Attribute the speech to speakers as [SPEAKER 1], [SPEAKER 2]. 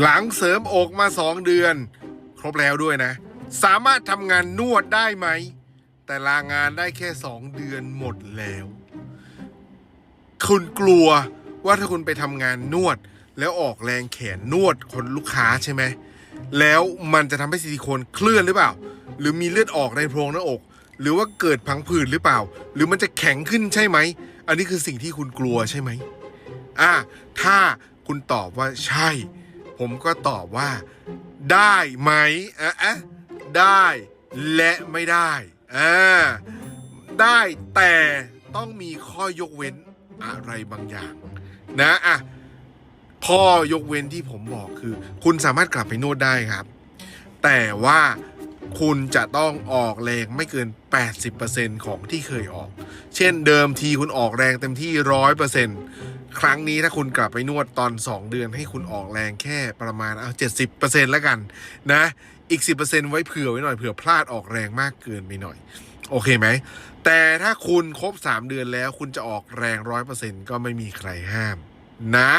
[SPEAKER 1] หลังเสริมอกมาสองเดือน ครบแล้วด้วยนะ สามารถทำงานนวดได้ไหม แต่ลางานได้แค่สองเดือนหมดแล้ว คุณกลัวว่าถ้าคุณไปทำงานนวด แล้วออกแรงแขนนวดคนลูกค้าใช่ไหม แล้วมันจะทำให้ซิลิโคนเคลื่อนหรือเปล่า หรือมีเลือดออกในโพรงหน้าอก หรือว่าเกิดพังผืดหรือเปล่า หรือมันจะแข็งขึ้นใช่ไหม อันนี้คือสิ่งที่คุณกลัวใช่ไหมอ่าถ้าคุณตอบว่าใช่ ผมก็ตอบว่า ได้ไหมอะอะได้และไม่ได้อ่าได้แต่ต้องมีข้อยกเว้นอะไรบางอย่าง นะอะข้อยกเว้นที่ผมบอกคือ คุณสามารถกลับไปนวดได้ครับ แต่ว่า คุณจะต้องออกแรงไม่เกิน 80%ของที่เคยออก เช่นเดิมทีคุณออกแรงเต็มที่ 100%ครั้งนี้ถ้าคุณกลับไปนวดตอน 2 เดือนให้คุณออกแรงแค่ประมาณเอา70%แล้วกันนะ อีก 10%ไว้เผื่อไว้หน่อยเผื่อพลาดออกแรงมากเกินไปหน่อย โอเคไหม แต่ถ้าคุณครบ 3 เดือนแล้วคุณจะออกแรง 100%ก็ไม่มีใครห้ามนะ